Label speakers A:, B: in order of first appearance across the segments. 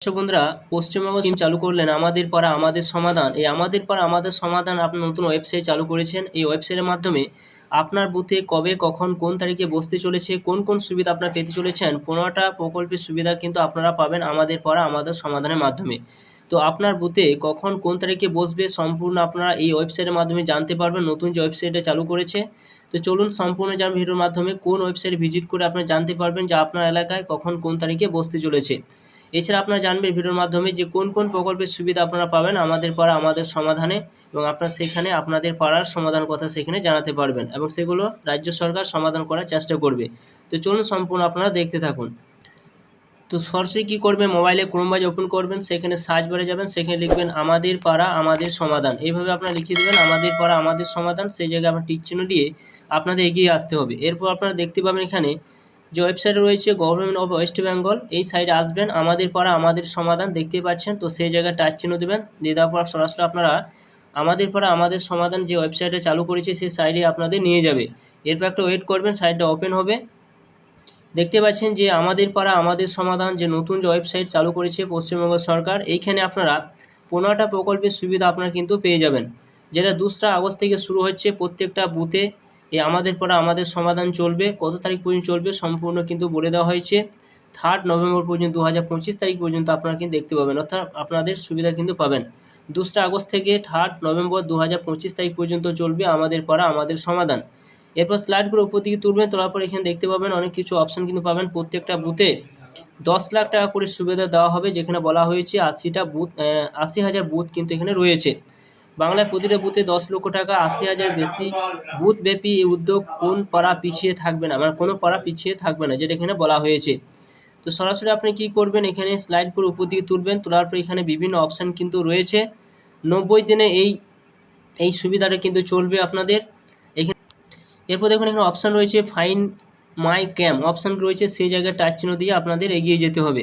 A: দর্শক বন্ধুরা, পশ্চিমবঙ্গ স্কিম চালু করলেন আমাদের পাড়া, আমাদের সমাধান। এই আমাদের পাড়া, আমাদের সমাধান আপনি নতুন ওয়েবসাইট চালু করেছেন। এই ওয়েবসাইটের মাধ্যমে আপনার বুথে কবে, কখন, কোন তারিখে বসতে চলেছে, কোন কোন সুবিধা আপনারা পেতে চলেছেন, পনেরোটা প্রকল্পের সুবিধা কিন্তু আপনারা পাবেন আমাদের পাড়া, আমাদের সমাধানের মাধ্যমে। তো আপনার বুথে কখন, কোন তারিখে বসবে সম্পূর্ণ আপনারা এই ওয়েবসাইটের মাধ্যমে জানতে পারবেন, নতুন যে ওয়েবসাইটটা চালু করেছে। তো চলুন সম্পূর্ণ জান ভিডিওর মাধ্যমে, কোন ওয়েবসাইট ভিজিট করে আপনারা জানতে পারবেন যে আপনার এলাকায় কখন, কোন তারিখে বসতে চলেছে। এছাড়া আপনারা জানবেন ভিডিওর মাধ্যমে যে কোন কোন প্রকল্পের সুবিধা আপনারা পাবেন আমাদের পাড়া, আমাদের সমাধানে এবং আপনারা সেখানে আপনাদের পাড়ার সমাধান কথা সেখানে জানাতে পারবেন এবং সেগুলো রাজ্য সরকার সমাধান করার চেষ্টা করবে। তো চলুন সম্পূর্ণ আপনারা দেখতে থাকুন। তো সরাসরি কী করবেন মোবাইলে ক্রোম বাজ ওপেন করবেন, সেখানে সার্চ বারে যাবেন, সেখানে লিখবেন আমাদের পাড়া, আমাদের সমাধান। এইভাবে আপনারা লিখে দেবেন, আমাদের পাড়া, আমাদের সমাধান, সেই জায়গায় আপনার টিক চিহ্ন দিয়ে আপনাদের এগিয়ে আসতে হবে। এরপর আপনারা দেখতে পাবেন এখানে যে ওয়েবসাইট রয়েছে গভর্নমেন্ট অফ ওয়েস্ট বেঙ্গল এই সাইডে আসবেন, আমাদের পাড়া আমাদের সমাধান দেখতে পাচ্ছেন, তো সেই জায়গায় টাচ চিহ্ন দেবেন, দিয়ে দেওয়ার পর সরাসরি আপনারা আমাদের পাড়া আমাদের সমাধান যে ওয়েবসাইটে চালু করেছে সেই সাইডে আপনাদের নিয়ে যাবে। এরপর একটা ওয়েট করবেন সাইটটা ওপেন হবে। দেখতে পাচ্ছেন যে আমাদের পাড়া আমাদের সমাধান যে নতুন যে ওয়েবসাইট চালু করেছে পশ্চিমবঙ্গ সরকার, এইখানে আপনারা পনেরোটা প্রকল্পের সুবিধা আপনারা কিন্তু পেয়ে যাবেন। যেটা দোসরা আগস্ট থেকে শুরু হচ্ছে, প্রত্যেকটা বুথে এই আমাদের পাড়া আমাদের সমাধান চলবে। কত তারিখ পর্যন্ত চলবে সম্পূর্ণ কিন্তু বলে দেওয়া হয়েছে। থার্ড নভেম্বর পর্যন্ত দু হাজার পঁচিশ তারিখ পর্যন্ত আপনারা কিন্তু দেখতে পাবেন। অর্থাৎ আপনাদের সুবিধা কিন্তু পাবেন। দোসরা আগস্ট থেকে থার্ড নভেম্বর দু হাজার পঁচিশ তারিখ পর্যন্ত চলবে আমাদের পাড়া আমাদের সমাধান। এরপর স্লাইডগুলো উপর দিকে তুলবেন, তোলার পর এখানে দেখতে পাবেন অনেক কিছু অপশান কিন্তু পাবেন প্রত্যেকটা বুথে দশ লাখ টাকা করে সুবিধা দেওয়া হবে, যেখানে বলা হয়েছে আশিটা বুথ আশি হাজার বুথ কিন্তু এখানে রয়েছে। বাংলায় প্রতিটা বুথে দশ লক্ষ টাকা, আশি হাজার বেশি বুথ ব্যাপী এই উদ্যোগ কোন পাড়া পিছিয়ে থাকবে না? মানে কোনো পাড়া পিছিয়ে থাকবে না, যেটা এখানে বলা হয়েছে। তো সরাসরি আপনি কি করবেন? এখানে স্লাইড করে উপর দিকে তুলবেন, তোলার পর এখানে বিভিন্ন অপশান কিন্তু রয়েছে। নব্বই দিনে এই এই সুবিধাটা কিন্তু চলবে আপনাদের। এখানে, এরপর দেখুন এখানে অপশান রয়েছে ফাইন মাই ক্যাম অপশান রয়েছে, সেই জায়গায় টাচ চিহ্ন দিয়ে আপনাদের এগিয়ে যেতে হবে।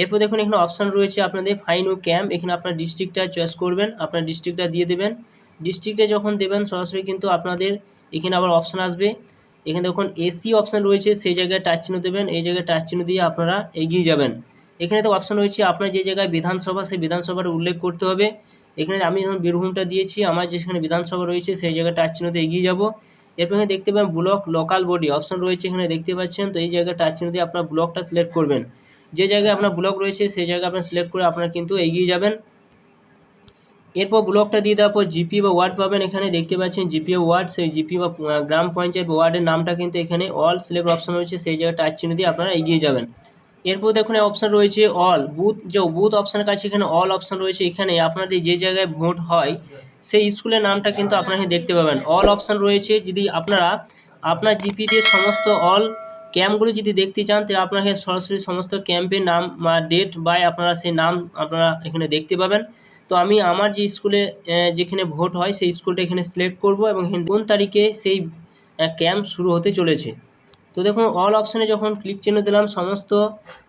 A: এরপর দেখুন এখানে অপশান রয়েছে আপনাদের ফাইন ও ক্যাম্প এখানে আপনার ডিস্ট্রিক্টটা চয়েস করবেন, আপনার ডিস্ট্রিক্টটা দিয়ে দেবেন। ডিস্ট্রিক্টে যখন দেবেন, সরাসরি কিন্তু আপনাদের এখানে আবার অপশান আসবে। এখানে দেখুন এসি অপশান রয়েছে, সেই জায়গায় টাচ চিহ্ন দেবেন। এই জায়গায় টাচ চিহ্ন দিয়ে আপনারা এগিয়ে যাবেন। এখানে তো অপশান রয়েছে, আপনার যে জায়গায় বিধানসভা, সেই বিধানসভার উল্লেখ করতে হবে। এখানে আমি যখন বীরভূমটা দিয়েছি, আমার যেখানে বিধানসভা রয়েছে, সেই জায়গায় টাচ চিহ্নতে এগিয়ে যাব। এরপর এখানে দেখতে পাবেন ব্লক লোকাল বডি অপশান রয়েছে এখানে দেখতে পাচ্ছেন, তো এই জায়গায় টাচ চিহ্ন দিয়ে আপনার ব্লকটা সিলেক্ট করবেন। যে জায়গায় আপনার ব্লক রয়েছে, সেই জায়গায় আপনার সিলেক্ট করে আপনারা কিন্তু এগিয়ে যাবেন। এরপর ব্লকটা দিয়ে দেওয়ার পর জিপি বা ওয়ার্ড পাবেন। এখানে দেখতে পাচ্ছেন জিপি ওয়ার্ড সেই জিপি বা গ্রাম পঞ্চায়েত ওয়ার্ডের নামটা কিন্তু এখানে অল সিলেক্ট অপশন রয়েছে। সেই জায়গায় টাচ চিহ্ন দিয়ে আপনারা এগিয়ে যাবেন। এরপর দেখুন অপশান রয়েছে অল বুথ যে বুথ অপশানের কাছে এখানে অল অপশান রয়েছে। এখানে আপনাদের যে জায়গায় ভোট হয়, সেই স্কুলের নামটা কিন্তু আপনারা দেখতে পাবেন। অল অপশান রয়েছে। যদি আপনারা, আপনার জিপিতে সমস্ত অল ক্যাম্পগুলো যদি দেখতে চান, তাহলে আপনাকে সরাসরি সমস্ত ক্যাম্পের নাম বা ডেট বাই আপনারা সেই নাম আপনারা এখানে দেখতে পাবেন। তো আমি আমার যে স্কুলে যেখানে ভোট হয়, সেই স্কুলটা এখানে সিলেক্ট করব এবং কোন তারিখে সেই ক্যাম্প শুরু হতে চলেছে। তো দেখুন অল অপশানে যখন ক্লিক চিহ্ন দিলাম, সমস্ত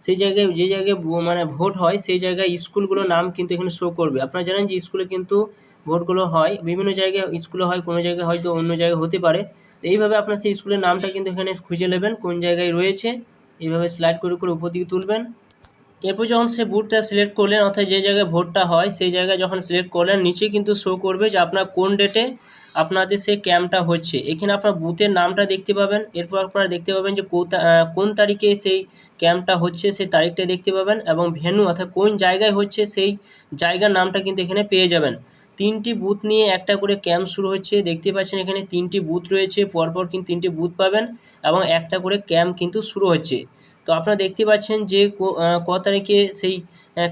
A: সেই জায়গায়, যে জায়গায় মানে ভোট হয়, সেই জায়গায় স্কুলগুলোর নাম কিন্তু এখানে শো করবে। আপনারা জানেন যে স্কুলে কিন্তু ভোটগুলো হয়, বিভিন্ন জায়গায় স্কুলে হয়, কোনো জায়গায় হয়তো অন্য জায়গায় হতে পারে। তো এইভাবে আপনার সেই স্কুলের নামটা কিন্তু এখানে খুঁজে নেবেন, কোন জায়গায় রয়েছে। এইভাবে স্লাইড করে করে উপর দিকে তুলবেন। এরপর যখন সে বুথটা সিলেক্ট করলেন, অর্থাৎ যে জায়গায় ভোটটা হয়, সেই জায়গায় যখন সিলেক্ট করলেন, নিচে কিন্তু শো করবে যে আপনার কোন ডেটে আপনাদের সেই ক্যাম্পটা হচ্ছে। এখানে আপনার বুথের নামটা দেখতে পাবেন। এরপর আপনারা দেখতে পাবেন যে কোন তারিখে সেই ক্যাম্পটা হচ্ছে, সেই তারিখটা দেখতে পাবেন এবং ভেন্যু অর্থাৎ কোন জায়গায় হচ্ছে, সেই জায়গার নামটা কিন্তু এখানে পেয়ে যাবেন। তিনটি বুথ নিয়ে একটা করে ক্যাম্প শুরু হচ্ছে। দেখতে পাচ্ছেন এখানে তিনটি বুথ রয়েছে, পরপর কিন্তু তিনটি বুথ পাবেন এবং একটা করে ক্যাম্প কিন্তু শুরু হচ্ছে। তো আপনারা দেখতে পাচ্ছেন যে ক তারিখে সেই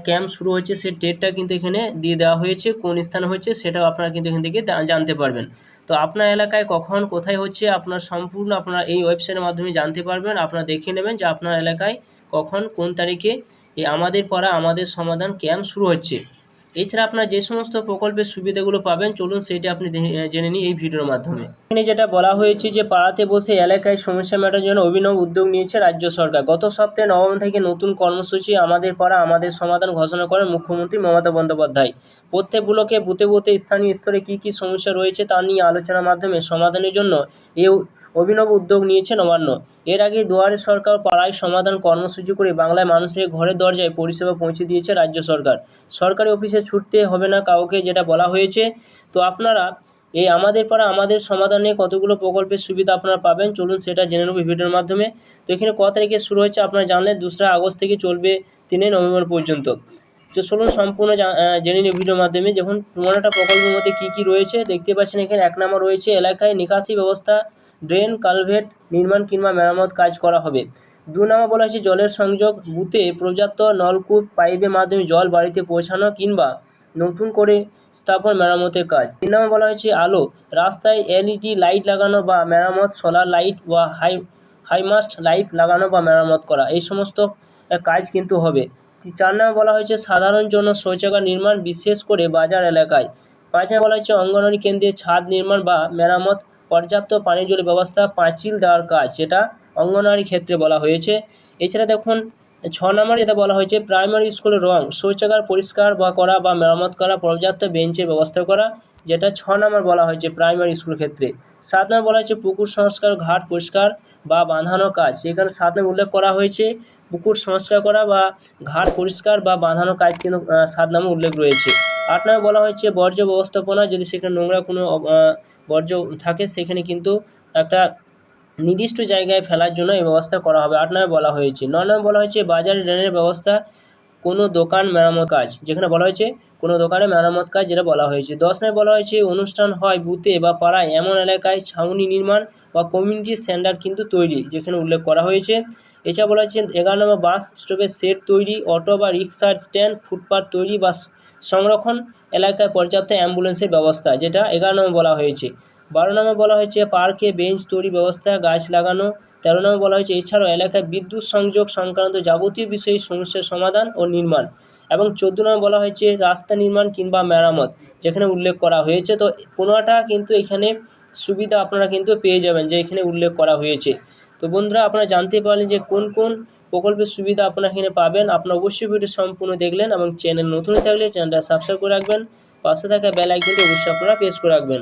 A: ক্যাম্প শুরু হচ্ছে, সেই ডেটটা কিন্তু এখানে দিয়ে দেওয়া হয়েছে, কোন স্থানে হচ্ছে সেটাও আপনারা কিন্তু এখান থেকে জানতে পারবেন। তো আপনার এলাকায় কখন, কোথায় হচ্ছে, আপনার সম্পূর্ণ আপনারা এই ওয়েবসাইটের মাধ্যমে জানতে পারবেন। আপনারা দেখে নেবেন যে আপনার এলাকায় কখন, কোন তারিখে আমাদের পড়া, আমাদের সমাধান ক্যাম্প শুরু হচ্ছে। এছাড়া আপনার যে সমস্ত প্রকল্পের সুবিধাগুলো পাবেন, চলুন সেইটা আপনি জেনে নিই এই ভিডিওর মাধ্যমে। এখানে যেটা বলা হয়েছে যে, পাড়াতে বসে এলাকায় সমস্যা মেটার জন্য অভিনব উদ্যোগ নিয়েছে রাজ্য সরকার। গত সপ্তাহে নবম থেকে নতুন কর্মসূচি আমাদের পাড়া, আমাদের সমাধান ঘোষণা করেন মুখ্যমন্ত্রী মমতা বন্দ্যোপাধ্যায়। প্রত্যেক ব্লকে বুতে বুতে স্থানীয় স্তরে কী কী সমস্যা রয়েছে তা নিয়ে আলোচনার মাধ্যমে সমাধানের জন্য এই অভিনব উদ্যোগ নিয়েছে নবান্ন। এর আগে দুয়ারে সরকার পাড়ায় সমাধান কর্মসূচি করে বাংলায় মানুষের ঘরের দরজায় পরিষেবা পৌঁছে দিয়েছে রাজ্য সরকার। সরকারি অফিসে ছুটতে হবে না কাউকে যেটা বলা হয়েছে। তো আপনারা এই আমাদের পাড়া আমাদের সমাধানে কতগুলো প্রকল্পের সুবিধা আপনারা পাবেন, চলুন সেটা জেনে নেব ভিডিওর মাধ্যমে। তো এখানে ক তারিখে শুরু হচ্ছে আপনারা জানলেন, দোসরা আগস্ট থেকে চলবে তিনে নভেম্বর পর্যন্ত। তো চলুন সম্পূর্ণ জেনে নিই ভিডিওর মাধ্যমে। যখন পনেরোটা প্রকল্পের মধ্যে কী কী রয়েছে? দেখতে পাচ্ছেন এখানে এক নম্বর রয়েছে এলাকায় নিকাশি ব্যবস্থা ড্রেন, কালভেট নির্মাণ কিংবা মেরামত কাজ করা হবে। দু নম্বর বলা হয়েছে, জলের সংযোগ বুথে পর্যাপ্ত নলকূপ পাইপের মাধ্যমে জল বাড়িতে পৌঁছানো কিংবা নতুন করে স্থাপন মেরামতের কাজ। তিন নম্বর বলা হয়েছে, আলো, রাস্তায় এলইডি লাইট লাগানো বা মেরামত, সোলার লাইট বা হাই, হাইমাস্ট লাইট লাগানো বা মেরামত করা, এই সমস্ত কাজ কিন্তু হবে। চার নম্বর বলা হয়েছে, সাধারণ জন্য শৌচাগার নির্মাণ বিশেষ করে বাজার এলাকায়। পাঁচ নম্বর বলা হয়েছে, অঙ্গনওয়াড়ি কেন্দ্রে ছাদ নির্মাণ বা মেরামত পর্যাপ্ত পানীয় জলের ব্যবস্থা পাঁচিল দেওয়ার কাজ, যেটা অঙ্গনওয়াড়ি ক্ষেত্রে বলা হয়েছে। এছাড়া দেখুন, ছ নম্বর যেটা বলা হয়েছে, প্রাইমারি স্কুলের রং, শৌচাগার পরিষ্কার বা করা বা মেরামত করা, পর্যাপ্ত বেঞ্চের ব্যবস্থা করা, যেটা ছ নম্বর বলা হয়েছে প্রাইমারি স্কুল ক্ষেত্রে। সাত নম্বর বলা হয়েছে, পুকুর সংস্কার, ঘাট পরিষ্কার বা বাঁধানো কাজ। এখানে সাত নম্বর উল্লেখ করা হয়েছে, পুকুর সংস্কার করা বা ঘাট পরিষ্কার বা বাঁধানো কাজ কিন্তু সাত নম্বর উল্লেখ রয়েছে। আট নম্বর বলা হয়েছে, বর্জ্য ব্যবস্থাপনা, যদি সেখানে নোংরা কোনো বর্জ্য থাকে, সেখানে কিন্তু একটা নির্দিষ্ট জায়গায় ফেলার জন্য এই ব্যবস্থা করা হবে, আট নম্বর বলা হয়েছে। নয় নম্বর বলা হয়েছে, বাজারে ড্রেনের ব্যবস্থা, কোনো দোকান মেরামত কাজ, যেখানে বলা হয়েছে, কোনো দোকানে মেরামত কাজ, যেটা বলা হয়েছে। দশ নম্বর বলা হয়েছে, অনুষ্ঠান হয় বুথে বা পাড়ায়, এমন এলাকায় ছাউনি নির্মাণ বা কমিউনিটি সেন্টার কিন্তু তৈরি, যেখানে উল্লেখ করা হয়েছে। এছাড়া বলা হয়েছে, এগারো নম্বর বাস স্টপের সেট তৈরি, অটো বা রিক্সার স্ট্যান্ড ফুটপাথ তৈরি বা সংরক্ষণ এলাকায় পর্যাপ্ত অ্যাম্বুলেন্সের ব্যবস্থা, যেটা এগারো নম্বর বলা হয়েছে। বারো নম্বর বলা হয়েছে, পার্কে বেঞ্চ তৈরি ব্যবস্থা, গাছ লাগানো। তেরো নম্বর বলা হয়েছে, এছাড়াও এলাকায় বিদ্যুৎ সংযোগ সংক্রান্ত যাবতীয় বিষয়ে সমস্যার সমাধান ও নির্মাণ। এবং চোদ্দ নম্বর বলা হয়েছে, রাস্তা নির্মাণ কিংবা মেরামত, যেখানে উল্লেখ করা হয়েছে। তো পনেরোটা কিন্তু এখানে সুবিধা আপনারা কিন্তু পেয়ে যাবেন যে এখানে উল্লেখ করা হয়েছে। তো বন্ধুরা, আপনারা জানতে পারলেন যে কোন কোন প্রকল্পের সুবিধা আপনারা এখানে পাবেন। আপনারা অবশ্যই ভিডিও সম্পূর্ণ দেখলেন এবং চ্যানেল নতুন থাকলে চ্যানেলটা সাবস্ক্রাইব করে রাখবেন। পাশে থাকা বেল আইকনটি অবশ্যই আপনারা প্রেস করে রাখবেন।